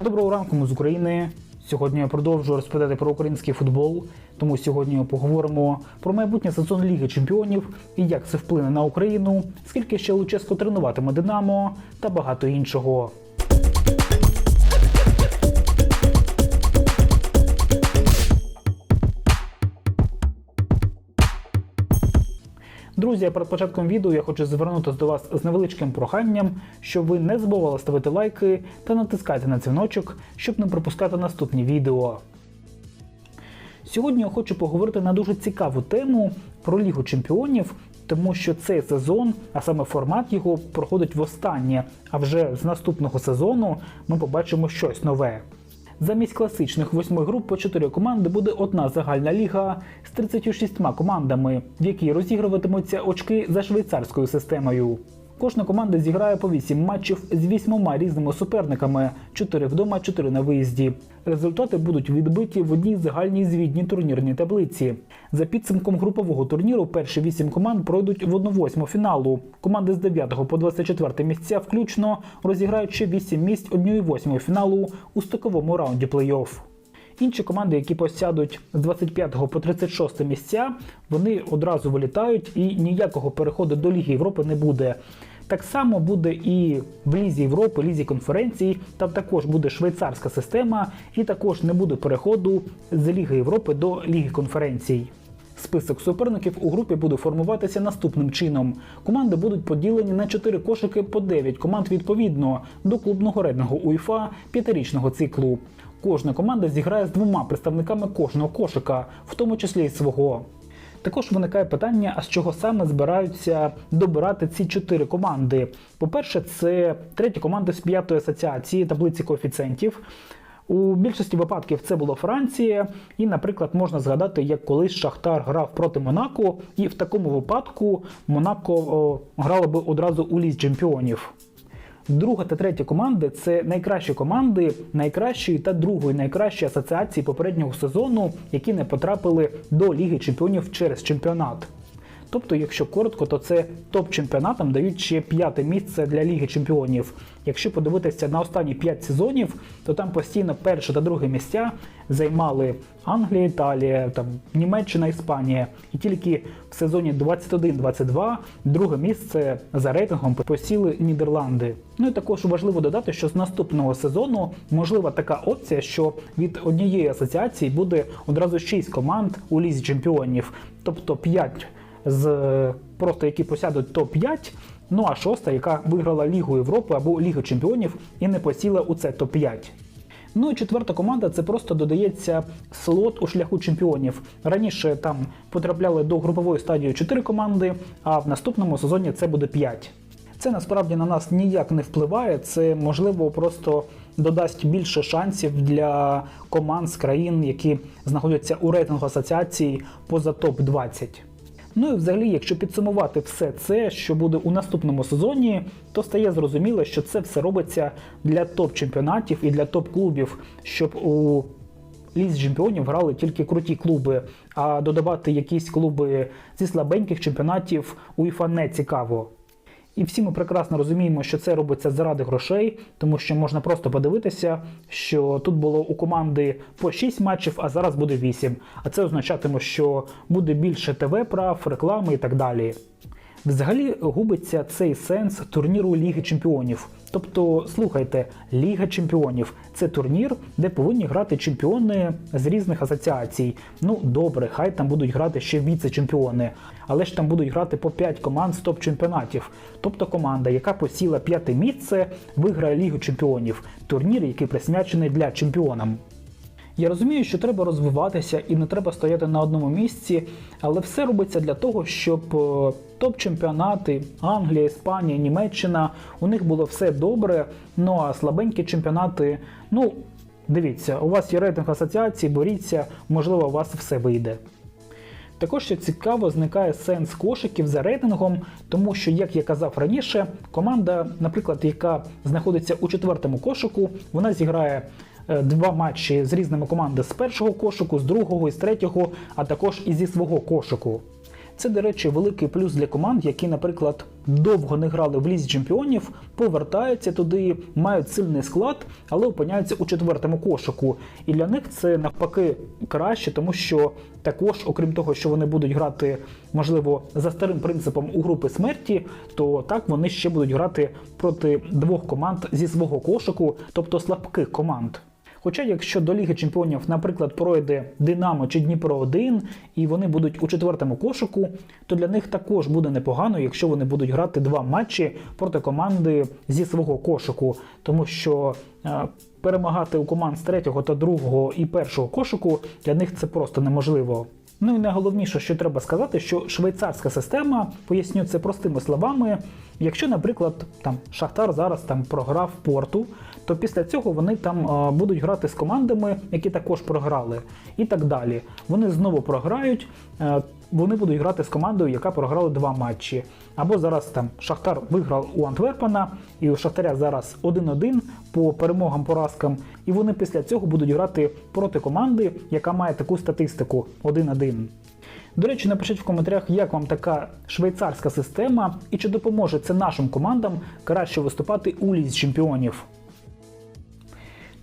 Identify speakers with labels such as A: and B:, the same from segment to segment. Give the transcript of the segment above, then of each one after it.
A: Доброго ранку, ми з України. Сьогодні я продовжую розповідати про український футбол. Тому сьогодні поговоримо про майбутнє сезон Ліги Чемпіонів і як це вплине на Україну, скільки ще Луческо тренуватиме Динамо та багато іншого. Друзі, перед початком відео я хочу звернутися до вас з невеличким проханням, щоб ви не забували ставити лайки та натискати на дзвіночок, щоб не пропускати наступні відео. Сьогодні я хочу поговорити на дуже цікаву тему про Лігу Чемпіонів, тому що цей сезон, а саме формат його, проходить востаннє. А вже з наступного сезону ми побачимо щось нове. Замість класичних восьми груп по чотири команди буде одна загальна ліга з 36 командами, в якій розігруватимуться очки за швейцарською системою. Кожна команда зіграє по 8 матчів з вісьмома різними суперниками: 4 вдома, 4 на виїзді. Результати будуть відбиті в одній загальній звітній турнірній таблиці. За підсумком групового турніру перші 8 команд пройдуть в 1-8 фіналу. Команди з 9 по 24 місця включно розіграють ще 8 місць 1-8 фіналу у стоковому раунді плей-офф. Інші команди, які посядуть з 25 по 36 місця, вони одразу вилітають і ніякого переходу до Ліги Європи не буде. Так само буде і в Лізі Європи, Лізі конференцій, там також буде швейцарська система, і також не буде переходу з Ліги Європи до Ліги конференцій. Список суперників у групі буде формуватися наступним чином. Команди будуть поділені на 4 кошики по 9 команд відповідно до клубного редного УЄФА п'ятирічного циклу. Кожна команда зіграє з двома представниками кожного кошика, в тому числі й свого. Також виникає питання, а з чого саме збираються добирати ці чотири команди. По-перше, це треті команди з п'ятої асоціації таблиці коефіцієнтів. У більшості випадків це було Франція, і, наприклад, можна згадати, як колись Шахтар грав проти Монако, і в такому випадку Монако о, грало би одразу у ліс чемпіонів. Друга та третя команди це найкращі команди найкращої та другої найкращої асоціації попереднього сезону, які не потрапили до Ліги Чемпіонів через чемпіонат. Тобто, якщо коротко, то це топ-чемпіонатам дають ще п'яте місце для Ліги Чемпіонів. Якщо подивитися на останні п'ять сезонів, то там постійно перше та друге місця займали Англія, Італія, там Німеччина, Іспанія. І тільки в сезоні 21-22 друге місце за рейтингом посіли Нідерланди. Ну і також важливо додати, що з наступного сезону можлива така опція, що від однієї асоціації буде одразу 6 команд у лізі чемпіонів, тобто 5 з просто які посядуть топ-5, ну а шоста, яка виграла Лігу Європи або Лігу Чемпіонів і не посіла у це топ-5. Ну і четверта команда це просто додається слот у шляху чемпіонів. Раніше там потрапляли до групової стадії 4 команди, а в наступному сезоні це буде 5. Це насправді на нас ніяк не впливає. Це можливо просто додасть більше шансів для команд з країн, які знаходяться у рейтингу асоціації поза топ 20 Ну і взагалі, якщо підсумувати все це, що буде у наступному сезоні, то стає зрозуміло, що це все робиться для топ-чемпіонатів і для топ-клубів, щоб у лізі чемпіонів грали тільки круті клуби, а додавати якісь клуби зі слабеньких чемпіонатів УЄФА не цікаво. І всі ми прекрасно розуміємо, що це робиться заради грошей, тому що можна просто подивитися, що тут було у команди по 6 матчів, а зараз буде 8. А це означатиме, що буде більше ТВ-прав, реклами і так далі. Взагалі губиться цей сенс турніру Ліги Чемпіонів. Тобто, слухайте, Ліга Чемпіонів це турнір, де повинні грати чемпіони з різних асоціацій. Ну добре, хай там будуть грати ще віце-чемпіони, але ж там будуть грати по 5 команд з топ-чемпіонатів. Тобто команда, яка посіла п'яте місце, виграє Лігу Чемпіонів, турнір, який присвячений для чемпіонам. Я розумію, що треба розвиватися і не треба стояти на одному місці, але все робиться для того, щоб е, топ-чемпіонати Англія, Іспанія, Німеччина у них було все добре. Ну а слабенькі чемпіонати, ну дивіться, у вас є рейтинг асоціації, боріться, можливо, у вас все вийде. Також що цікаво, зникає сенс кошиків за рейтингом, тому що, як я казав раніше, команда, наприклад, яка знаходиться у четвертому кошику, вона зіграє два матчі з різними командами з першого кошику, з другого і з третього, а також і зі свого кошику. Це, до речі, великий плюс для команд, які, наприклад, довго не грали в лізі чемпіонів, повертаються туди, мають сильний склад, але опиняються у четвертому кошику. І для них це навпаки краще, тому що також, окрім того, що вони будуть грати, можливо, за старим принципом у групи смерті, то так вони ще будуть грати проти двох команд зі свого кошику, тобто слабких команд. Хоча, якщо до Ліги Чемпіонів, наприклад, пройде Динамо чи Дніпро 1 і вони будуть у четвертому кошику, то для них також буде непогано, якщо вони будуть грати два матчі проти команди зі свого кошику, тому що е, перемагати у команд з третього та другого і першого кошику для них це просто неможливо. Ну і найголовніше, що треба сказати, що швейцарська система, поясню це простими словами. Якщо, наприклад, там Шахтар зараз там програв порту, то після цього вони там е, будуть грати з командами, які також програли, і так далі. Вони знову програють. е, вони будуть грати з командою, яка програла два матчі. Або зараз там Шахтар виграв у Антверпена, і у Шахтаря зараз 1-1 по перемогам поразкам. І вони після цього будуть грати проти команди, яка має таку статистику 1-1. До речі, напишіть в коментарях, як вам така швейцарська система і чи допоможе це нашим командам краще виступати у лізі чемпіонів.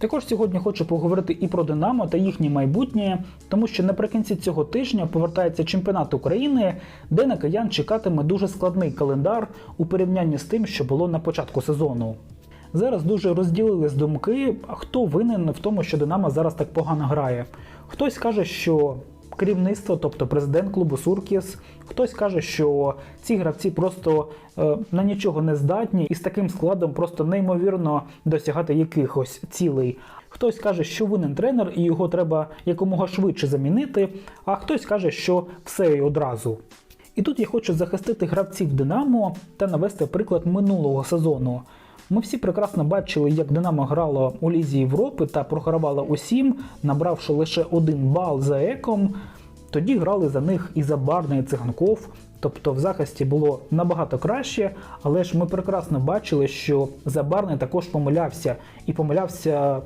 A: Також сьогодні хочу поговорити і про Динамо та їхнє майбутнє, тому що наприкінці цього тижня повертається чемпіонат України, де на киян чекатиме дуже складний календар у порівнянні з тим, що було на початку сезону. Зараз дуже розділились думки, хто винен в тому, що Динамо зараз так погано грає. Хтось каже, що керівництво, тобто президент клубу Суркіс, хтось каже, що ці гравці просто е, на нічого не здатні і з таким складом просто неймовірно досягати якихось цілей. Хтось каже, що винен тренер і його треба якомога швидше замінити, а хтось каже, що все і одразу. І тут я хочу захистити гравців Динамо та навести приклад минулого сезону. Ми всі прекрасно бачили, як Динамо грало у Лізі Європи та програвала усім, набравши лише один бал за еком. Тоді грали за них і Забарний, і Циганков. Тобто в захисті було набагато краще, але ж ми прекрасно бачили, що Забарний також помилявся і помилявся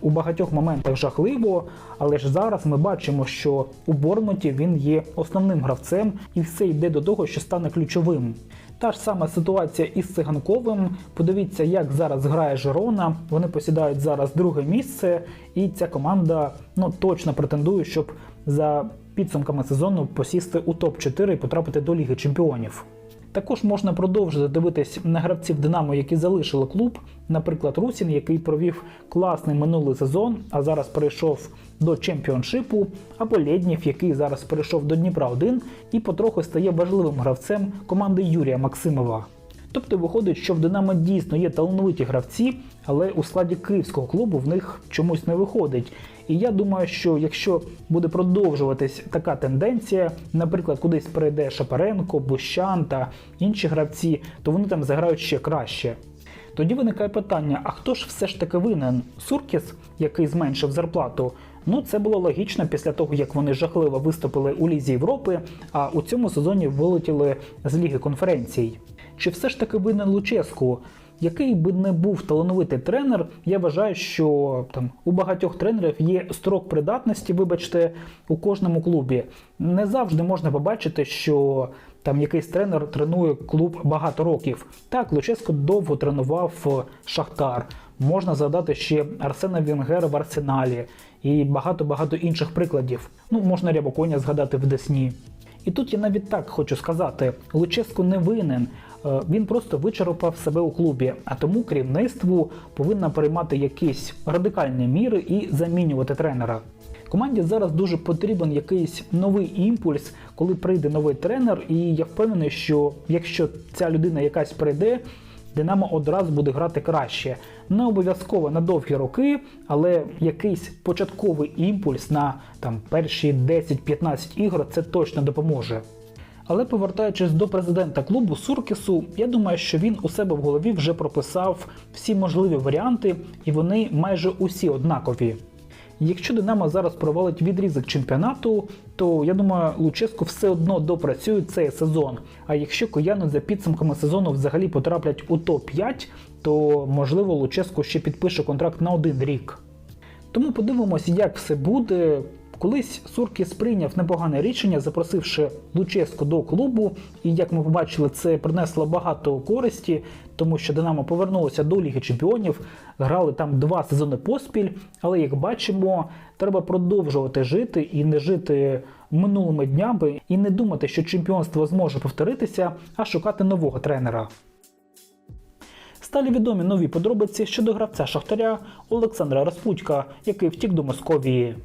A: у багатьох моментах жахливо. Але ж зараз ми бачимо, що у Бормуті він є основним гравцем, і все йде до того, що стане ключовим. Та ж сама ситуація із Циганковим. Подивіться, як зараз грає Жерона. Вони посідають зараз друге місце, і ця команда ну точно претендує, щоб за підсумками сезону посісти у топ-4 і потрапити до Ліги Чемпіонів. Також можна продовжити дивитись на гравців Динамо, які залишили клуб. Наприклад, Русін, який провів класний минулий сезон, а зараз перейшов до чемпіоншипу, або Лєднєв, який зараз перейшов до Дніпра 1 і потроху стає важливим гравцем команди Юрія Максимова. Тобто виходить, що в Динамо дійсно є талановиті гравці, але у складі київського клубу в них чомусь не виходить. І я думаю, що якщо буде продовжуватись така тенденція, наприклад, кудись перейде Шапаренко, Бущан та інші гравці, то вони там заграють ще краще. Тоді виникає питання: а хто ж все ж таки винен? Суркіс, який зменшив зарплату? Ну, це було логічно після того, як вони жахливо виступили у Лізі Європи, а у цьому сезоні вилетіли з Ліги конференцій. Чи все ж таки винен Луческу? Який би не був талановитий тренер, я вважаю, що там у багатьох тренерів є строк придатності, вибачте, у кожному клубі. Не завжди можна побачити, що там якийсь тренер тренує клуб багато років. Так, Луческо довго тренував Шахтар. Можна згадати ще Арсена Венгера в Арсеналі і багато-багато інших прикладів. Ну, можна Рябоконя згадати в Десні. І тут я навіть так хочу сказати: Луческо не винен. Е, Він просто вичерпав себе у клубі, а тому керівництву повинно приймати якісь радикальні міри і замінювати тренера. Команді зараз дуже потрібен якийсь новий імпульс, коли прийде новий тренер, і я впевнений, що якщо ця людина якась прийде, Динамо одразу буде грати краще. Не обов'язково на довгі роки, але якийсь початковий імпульс на там перші 10-15 ігор це точно допоможе. Але повертаючись до президента клубу Суркісу, я думаю, що він у себе в голові вже прописав всі можливі варіанти, і вони майже усі однакові. Якщо Динамо зараз провалить відрізок чемпіонату, то я думаю, Луческо все одно допрацює цей сезон. А якщо кияни за підсумками сезону взагалі потраплять у топ-5, то можливо Луческо ще підпише контракт на один рік. Тому подивимося, як все буде. Колись Суркіс прийняв непогане рішення, запросивши Луческу до клубу, і як ми побачили, це принесло багато користі, тому що Динамо повернулося до Ліги Чемпіонів, грали там два сезони поспіль. Але як бачимо, треба продовжувати жити і не жити минулими днями, і не думати, що чемпіонство зможе повторитися, а шукати нового тренера. Стали відомі нові подробиці щодо гравця Шахтаря Олександра Распутька, який втік до Московії.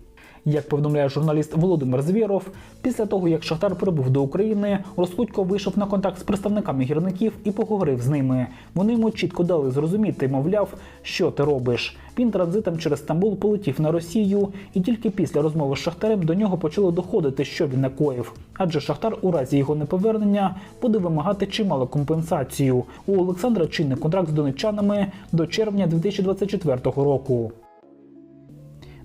A: Як повідомляє журналіст Володимир Звєров, після того як Шахтар прибув до України, Розпутько вийшов на контакт з представниками гірників і поговорив з ними. Вони йому чітко дали зрозуміти, мовляв, що ти робиш. Він транзитом через Стамбул полетів на Росію, і тільки після розмови з Шахтарем до нього почало доходити, що він накоїв. Адже Шахтар у разі його неповернення буде вимагати чимало компенсацію. У Олександра чинний контракт з донеччанами до червня 2024 року.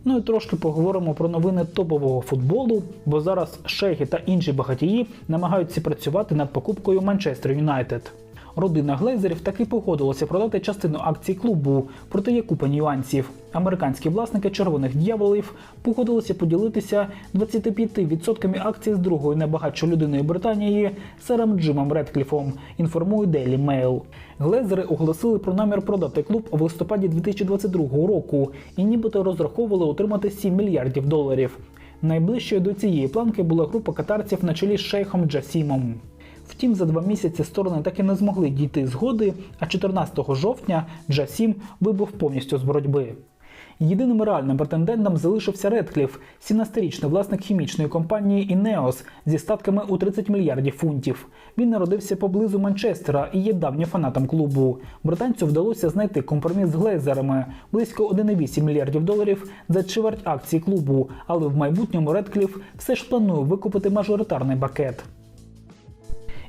A: Ну і трошки поговоримо про новини топового футболу, бо зараз шейхи та інші багатії намагаються працювати над покупкою Манчестер Юнайтед. Родина Глейзерів таки погодилася продати частину акцій клубу, проте є купа нюансів. Американські власники червоних дьяволів погодилися поділитися 25% акцій з другою найбагатшою людиною Британії сером Джимом Редкліфом. Інформує Daily Mail. Глезери оголосили про намір продати клуб в листопаді 2022 року і нібито розраховували отримати 7 мільярдів доларів. Найближчою до цієї планки була група катарців на чолі з шейхом Джасімом. Втім, за два місяці сторони так і не змогли дійти згоди, а 14 жовтня Джасім вибув повністю з боротьби. Єдиним реальним претендентом залишився Редкліф, 17-річний власник хімічної компанії Інеос зі статками у 30 мільярдів фунтів. Він народився поблизу Манчестера і є давнім фанатом клубу. Британцю вдалося знайти компроміс з глейзерами близько 1,8 мільярдів доларів за чверть акцій клубу, але в майбутньому Редкліф все ж планує викупити мажоритарний пакет.